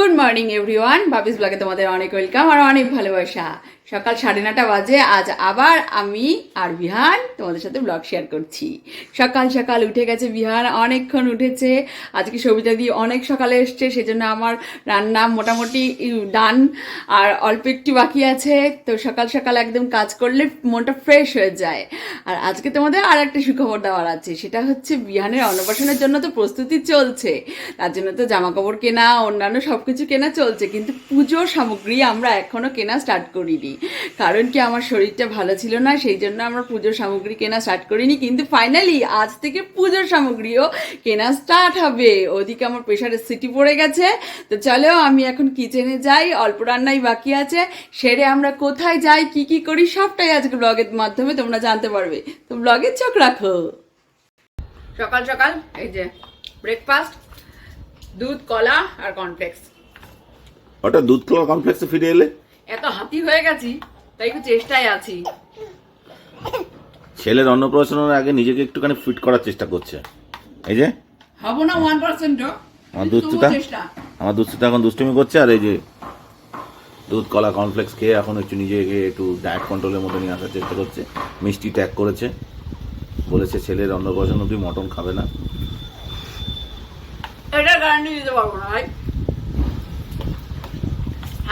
Good morning everyone বাবিস ব্লগে তোমাদের অনেক ওয়েলকাম আর অনেক ভালোবাসা। সকাল সাড়ে নটা বাজে, আজ আবার আমি আর বিহান তোমাদের সাথে ব্লগ শেয়ার করছি। সকাল সকাল উঠে গেছে বিহান, অনেকক্ষণ উঠেছে। আজকে সবিতা দিয়ে অনেক সকালে এসছে, সেজন্য আমার রান্না মোটামুটি ডান আর অল্প একটু বাকি আছে। তো সকাল সকাল একদম কাজ করলে মনটা ফ্রেশ হয়ে যায়। আর আজকে তোমাদের আর একটা সুখবর দেওয়ার আছে, সেটা হচ্ছে বিহানের অন্নপ্রাশনের জন্য তো প্রস্তুতি চলছে। তার জন্য তো জামা কাপড় কেনা, অন্যান্য সব কিছু কেনা চলছে, কিন্তু পুজোর সামগ্রী আমরা এখনও কেনা স্টার্ট করিনি। কারণ কি আমার শরীরটা ভালো ছিল না, সেই জন্য আমরা পুজোর সামগ্রী কেনা স্টার্ট করিনি। কিন্তু ফাইনালি আজ থেকে পুজোর সামগ্রীও কেনা স্টার্ট হবে। ওদিকে আমার প্রেশারের সিটি পড়ে গেছে। তো চলো আমি এখন কিচেনে যাই, অল্প রান্নাই বাকি আছে। সেরে আমরা কোথায় যাই, কি কি করি, সবটাই আজকে ব্লগের মাধ্যমে তোমরা জানতে পারবে। তো ব্লগের চোখ রাখো। সকাল সকাল, এই যে ব্রেকফাস্ট দুধ, কলা আর কর্নফ্লেক্স ওটা দুধ, কলা কমপ্লেক্সে ফিরে এলে? এত হাতি হয়ে গেছি তাই একটু চেষ্টায় আছি। ছেলের অন্নপ্রাশনের আগে নিজেকে একটুখানি ফিট করার চেষ্টা করছে। এই যে? হব না ওয়ান পার্সেন্টও আমার দুধটা আমার দুধটা এখন দুষ্টুমি করছে আর এই যে দুধ কলা কর্নফ্লেক্স খেয়ে এখন একটু নিজেকে একটু ডায়েট কন্ট্রোলের মধ্যে নিয়ে আসার চেষ্টা করছে। মিষ্টি ত্যাগ করেছে। বলেছে ছেলের অন্নপ্রাশন অব্দি মটন খাবে না। এটা গ্যারান্টি দিতে পারব না ভাই।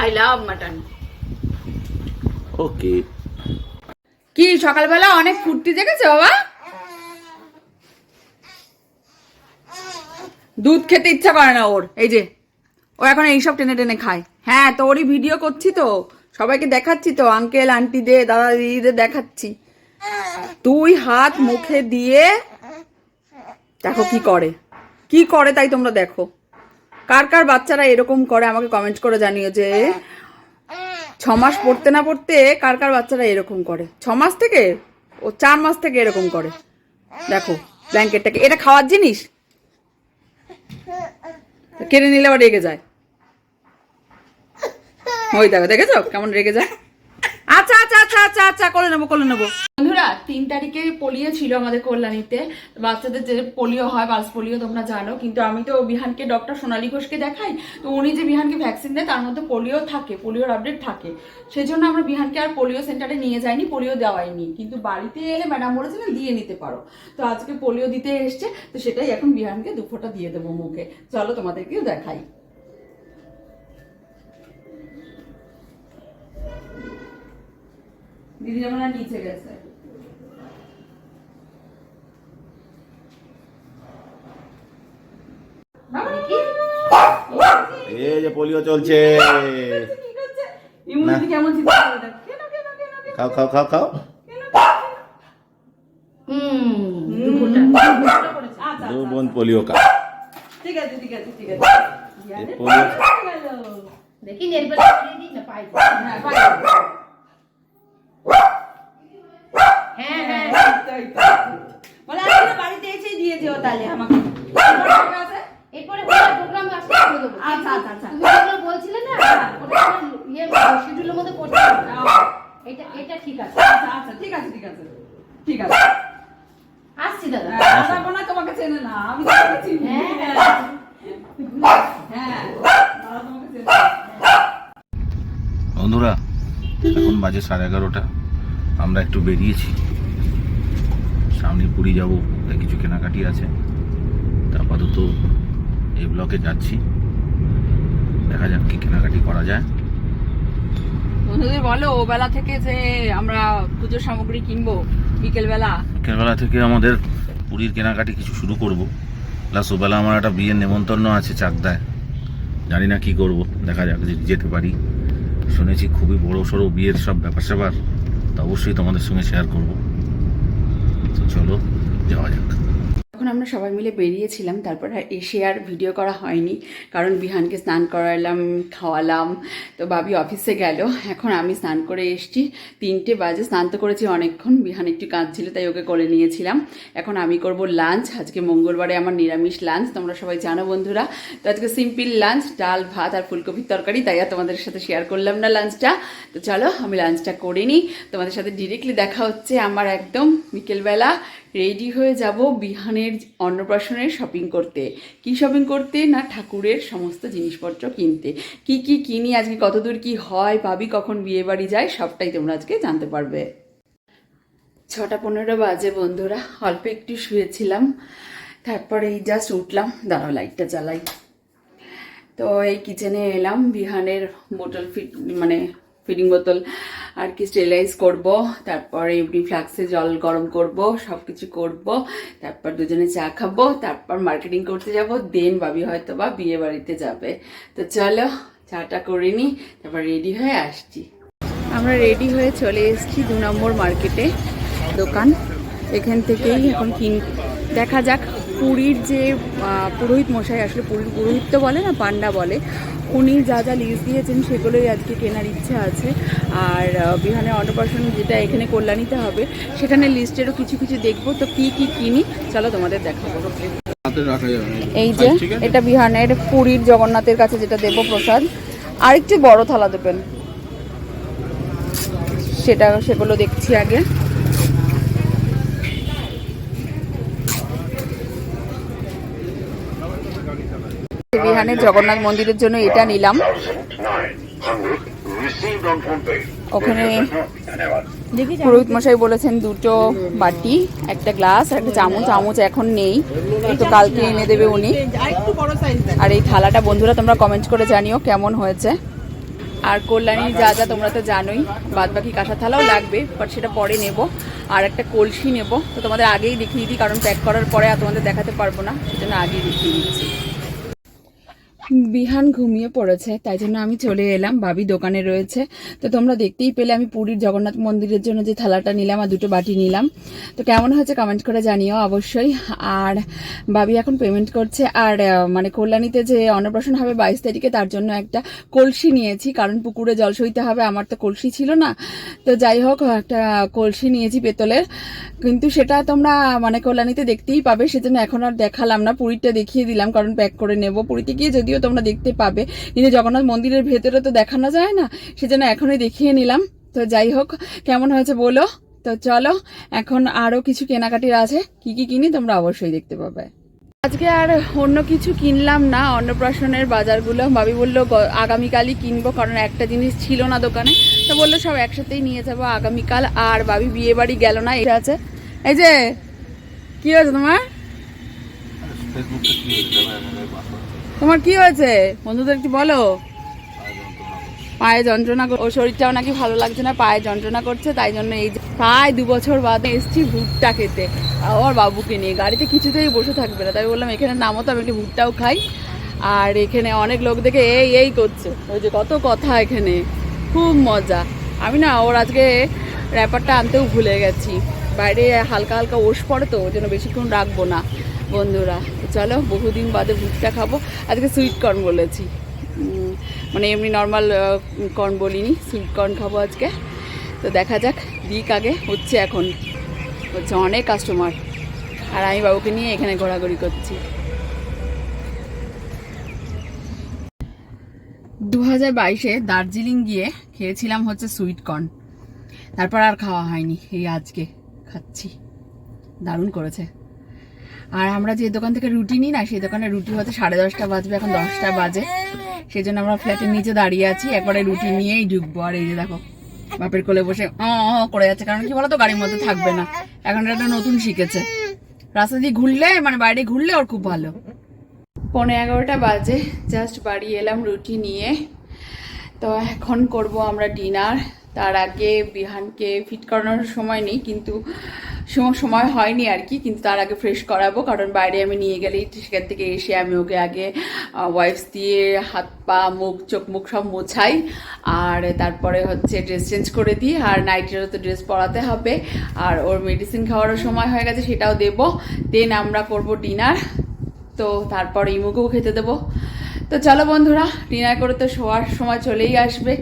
আই লাভ মাটন ওকে কি, সকালবেলা অনেক ফুর্তি দেখেছে বাবা? দুধ খেতে ইচ্ছা করে না ওর, এই যে। ও এখন এইসব টেনে টেনে খায়। হ্যাঁ তো ওরই ভিডিও করছি তো। সবাইকে দেখাচ্ছি তো আঙ্কেল আন্টিদের দাদা দিদিদের দেখাচ্ছি। তুই হাত মুখে দিয়ে দেখো কি করে। কি করে তাই তোমরা দেখো। কার কার বাচ্চারা এরকম করে আমাকে কমেন্ট করে জানিও যে ছ মাস পড়তে না পড়তে কার কার বাচ্চারা এরকম করে? ছ মাস থেকে? ও চার মাস থেকে এরকম করে। দেখো, ব্ল্যাঙ্কেটটাকে এটা খাওয়ার জিনিস? কেড়ে নিলে আবার রেগে যায়। ওই দেখো, দেখেছ? কেমন রেগে যায়? আচ্ছা আচ্ছা আচ্ছা আচ্ছা আচ্ছা করে নেব করে নেব। বন্ধুরা, তিন তারিখে পোলিও ছিল আমাদের কল্যাণীতে। বাচ্চাদের যে পোলিও হয়, পালস পোলিও তোমরা জানো, কিন্তু আমি তো বিহানকে, ডক্টর সোনালী ঘোষকে দেখাই, তো উনি যে বিহানকে ভ্যাকসিন দেয়, তার মধ্যে পোলিও থাকে, পোলিওর আপডেট থাকে। সেই জন্য আমরা বিহানকে আর পোলিও সেন্টারে নিয়ে যাইনি, পোলিও দেওয়াইনি কিন্তু বাড়িতে এলে ম্যাডাম বলেছিলেন, দিয়ে নিতে পারো। তো আজকে পোলিও দিতে এসছে, তো সেটাই এখন বিহানকে দু ফোঁটা দিয়ে দেবো মুখে। চলো তোমাদেরকেও দেখাই। দিদি যেমন নিচে গেছে বাবা, এই যে পোলিও চলছে? খাও খাও খাও খাও। আচ্ছা, দু আচ্ছা, বোন পোলিও কা ঠিক আছে, ঠিক আছে, ঠিক আছে। হয়ে। দেখি নেল দিয়ে দিই না পাই। হ্যাঁ। হ্যাঁ হ্যাঁ। বলে, আজকে বাড়িতে এসেই দিয়ে যেও তাহলে আমাকে। এরপরে প্রোগ্রাম আসলে করে দেবো বন্ধুরা, এখন বাজে সাড়ে এগারোটা। আমরা একটু বেরিয়েছি। সামনে পুরী যাব কিছু কেনাকাটি আছে। তা আপাতত এই ব্লকে যাচ্ছি। দেখা যাক কি কেনাকাটি করা যায়। বন্ধুদের বলো ও বেলা থেকে যে আমরা পুজোর সামগ্রী কিনবো বিকেল বেলা বিকেলবেলা থেকে আমাদের পুরীর কেনাকাটি কিছু শুরু করব। প্লাস ওবেলা আমার একটা বিয়ের নেমন্তন্ন আছে চাকদায় জানি না কি করব দেখা যাক যেতে পারি। শুনেছি খুবই বড় সড়ো বিয়ের সব ব্যাপার স্যাপার তা অবশ্যই তোমাদের সঙ্গে শেয়ার করব। তো চলো যাওয়া যাক। আমরা সবাই মিলে বেরিয়েছিলাম, তারপর এসে আর ভিডিও করা হয়নি। কারণ বিহানকে স্নান করালাম, খাওয়ালাম, তো বাবি অফিসে গেল। এখন আমি স্নান করে এসেছি। তিনটে বাজে, স্নান তো করেছি অনেকক্ষণ, বিহান একটু কাজ ছিল তাই ওকে করে নিয়েছিলাম। এখন আমি করব লাঞ্চ আজকে মঙ্গলবারে আমার নিরামিষ লাঞ্চ তোমরা সবাই জানো বন্ধুরা। তো আজকে সিম্পল লাঞ্চ ডাল, ভাত আর ফুলকপির তরকারি, তাই আর তোমাদের সাথে শেয়ার করলাম না লাঞ্চটা তো চলো, আমি লাঞ্চটা করে নিই। তোমাদের সাথে ডিরেক্টলি দেখা হচ্ছে আমার একদম বিকেলবেলা। রেডি হয়ে যাব বিহানের অন্নপ্রাশনের শপিং করতে। কি শপিং করতে না ঠাকুরের সমস্ত জিনিসপত্র কিনতে? কি কি কিনি, আজকে কতদূর কি হয় ভাবি কখন বিয়ে বাড়ি যায়, সবটাই তোমরা আজকে জানতে পারবে। ছটা পনেরো বাজে বন্ধুরা, অল্প একটু শুয়েছিলাম তারপরে এই জাস্ট উঠলাম, দাঁড়াও লাইটটা জ্বালাই। তো এই কিচেনে এলাম, বিহানের বোতল ফিট মানে ফিডিং বোতল আর কি স্টেলাইজ করব, তারপরে এমনি ফ্লাক্সে জল গরম করব সব কিছু করব, তারপর দুজনে চা খাব, তারপর মার্কেটিং করতে যাব দেন বাবি হয়তো বা বিয়ে বাড়িতে যাবে। তো চলো, চাটা করে নিই তারপর রেডি হয়ে আসছি। আমরা রেডি হয়ে চলে এসেছি দু নম্বর মার্কেটে দোকান। এখান থেকেই এখন কিন দেখা যাক পুরীর যে পুরোহিত মশাই আসলে পুরীর পুরোহিত তো বলে না পান্ডা বলে উনি যা যা লিস্ট দিয়েছেন সেগুলোই আজকে কেনার ইচ্ছা আছে। আর বিহানের অন্নপ্রাশন যেটা এখানে কল্যাণীতে হবে সেখানে লিস্টেরও কিছু কিছু দেখব। তো কি কি কিনি চলো তোমাদের দেখাবো। এই যে এটা বিহানের পুরীর জগন্নাথের কাছে যেটা দেবো প্রসাদ। আর একটু বড় থালা দেবেন। সেটা সেগুলো দেখছি আগে। বিহানের জগন্নাথ মন্দিরের জন্য এটা নিলাম। ওখানে পুরোহিত মশাই বলেছেন দুটো বাটি, একটা গ্লাস, একটা চামচ চামচ এখন নেই, তো কালকে এনে দেবে উনি। আর এই থালাটা বন্ধুরা তোমরা কমেন্ট করে জানিও কেমন হয়েছে। আর কল্যাণীর যা যা তোমরা তো জানোই বাদ বাকি কাঁসা থালাও লাগবে বাট সেটা পরে নেব। আর একটা কলসি নেব, তো তোমাদের আগেই দেখিয়ে দিই, কারণ প্যাক করার পরে আর তোমাদের দেখাতে পারব না, সেজন্য আগেই দেখিয়ে দিচ্ছি। বিহান ঘুমিয়ে পড়েছে, তাই জন্য আমি চলে এলাম বাবি দোকানে রয়েছে। তো তোমরা দেখতেই পেলে, আমি পুরীর জগন্নাথ মন্দিরের জন্য যে থালাটা নিলাম আর দুটো বাটি নিলাম। তো কেমন হয়েছে কমেন্ট করে জানিও অবশ্যই। আর বাবি এখন পেমেন্ট করছে, আর মানে কল্যাণীতে যে অন্নপ্রাশন হবে বাইশ তারিখে, তার জন্য একটা কলসি নিয়েছি, কারণ পুকুরে জল সইতে হবে, আমার তো কলসি ছিল না। তো যাই হোক, একটা কলসি নিয়েছি পেতলের কিন্তু সেটা তোমরা মানে কল্যাণীতে দেখতেই পাবে, সেজন্য এখন আর দেখালাম না পুরীটা দেখিয়ে দিলাম, কারণ প্যাক করে নেব পুরীতে গিয়ে, যদিও তোমরা দেখতে পাবে। কিন্তু জগন্নাথ মন্দিরের ভেতরে তো দেখানো যায় না, সেজন্য এখনই দেখিয়ে নিলাম। তো যাই হোক, কেমন হয়েছে বলো? তো চলো, এখন আরও কিছু কেনাকাটির আছে। কি কি কিনি তোমরা অবশ্যই দেখতে পাবে। আজকে আর অন্য কিছু কিনলাম না, অন্নপ্রাশনের বাজারগুলো। ভাবি বলল আগামীকালই কিনবো, কারণ একটা জিনিস ছিল না দোকানে। তো বলল, সব একসাথেই নিয়ে যাব আগামীকাল। আর ভাবি বিয়ে বাড়ি গেল না এটা আছে। এই যে, কি হয়েছে তোমার? তোমার কি হয়েছে? বন্ধুদের কি বলো। পায়ে যন্ত্রণা ও শরীরটাও নাকি ভালো লাগছে না, পায়ে যন্ত্রণা করছে, তাই জন্য এই প্রায় দু বছর বাদে এসছি ভুট্টা খেতে। আমার বাবুকে নিয়ে। গাড়িতে কিছুতেই বসে থাকবে না, তাই বললাম এখানে নামো তো, আমি একটু ভুট্টাও খাই। আর এখানে অনেক লোক দেখে এই এই করছে। ওই যে কত কথা এখানে। খুব মজা। আমি না, ওর আজকে র্যাপারটা আনতেও ভুলে গেছি। বাইরে হালকা হালকা ওষ পড়ে তো, ওই জন্য বেশিক্ষণ রাখব না। বন্ধুরা, চলো বহুদিন বাদে ভুট্টা খাব। আজকে সুইট কর্ন বলেছি। মানে এমনি নর্মাল কর্ন বলিনি সুইট কর্ন খাব আজকে। তো দেখা যাক দিক আগে হচ্ছে এখন। হচ্ছে অনেক কাস্টমার আর আমি বাবুকে নিয়ে এখানে ঘোরাঘুরি করছি। দু হাজার বাইশে দার্জিলিং গিয়ে খেয়েছিলাম হচ্ছে সুইট কর্ন তারপর আর খাওয়া হয়নি, এই আজকে খাচ্ছি। দারুণ করেছে। আর আমরা যে দোকান থেকে রুটি নিই না, সেই দোকানে রুটি হতে সাড়ে দশটা বাজবে, এখন দশটা বাজে। সেই জন্য আমরা ফ্ল্যাটের নিচে দাঁড়িয়ে আছি, একবারে রুটি নিয়েই ঢুকবো আর এই যে দেখো, বাপের কোলে বসে অ করে যাচ্ছে, কারণ কি বলতো, গাড়ির মধ্যে থাকবে না। এখন এটা নতুন শিখেছে। রাস্তা দিয়ে ঘুরলে মানে বাইরে ঘুরলে ওর খুব ভালো। পনেরো এগারোটা বাজে জাস্ট বাড়ি এলাম রুটি নিয়ে। তো এখন করব আমরা ডিনার তার আগে বিহানকে ফিট করানোর সময় নেই, কিন্তু সময় হয়নি আর কি, কিন্তু তার আগে ফ্রেশ করাবো, কারণ বাইরে আমি নিয়ে গেলেই সেখান থেকে এসে আমি ওকে আগে ওয়াইপস দিয়ে হাত পা, মুখ, চোখ, মুখ সব মোছাই, আর তারপরে হচ্ছে ড্রেস চেঞ্জ করে দিই, আর নাইটেরও তো ড্রেস পরাতে হবে, আর ওর মেডিসিন খাওয়ারও সময় হয়ে গেছে, সেটাও দেবো দেন আমরা করব ডিনার তো তারপর ইমুকেও খেতে দেবো। তো চলো বন্ধুরা ডিনার করে তো শোয়ার সময় চলেই আসবে,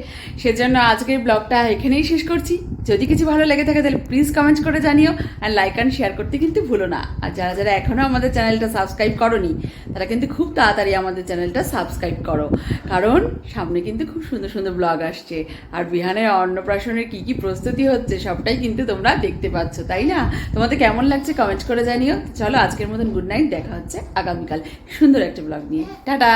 সেজন্য আজকের ব্লগটা এখানেই শেষ করছি। যদি কিছু ভালো লেগে থাকে, তাহলে প্লিজ কমেন্ট করে জানিও আর লাইক অ্যান্ড শেয়ার করতে কিন্তু ভুলো না। আর যারা যারা এখনও আমাদের চ্যানেলটা সাবস্ক্রাইব করনি, তারা কিন্তু খুব তাড়াতাড়ি আমাদের চ্যানেলটা সাবস্ক্রাইব করো। কারণ সামনে কিন্তু খুব সুন্দর সুন্দর ব্লগ আসছে। আর বিহানের অন্নপ্রাশনের কি কী প্রস্তুতি হচ্ছে, সবটাই কিন্তু তোমরা দেখতে পাচ্ছ, তাই না? তোমাদের কেমন লাগছে কমেন্ট করে জানিও। চলো আজকের মতন গুড নাইট দেখা হচ্ছে আগামীকাল সুন্দর একটা ব্লগ নিয়ে। টাটা!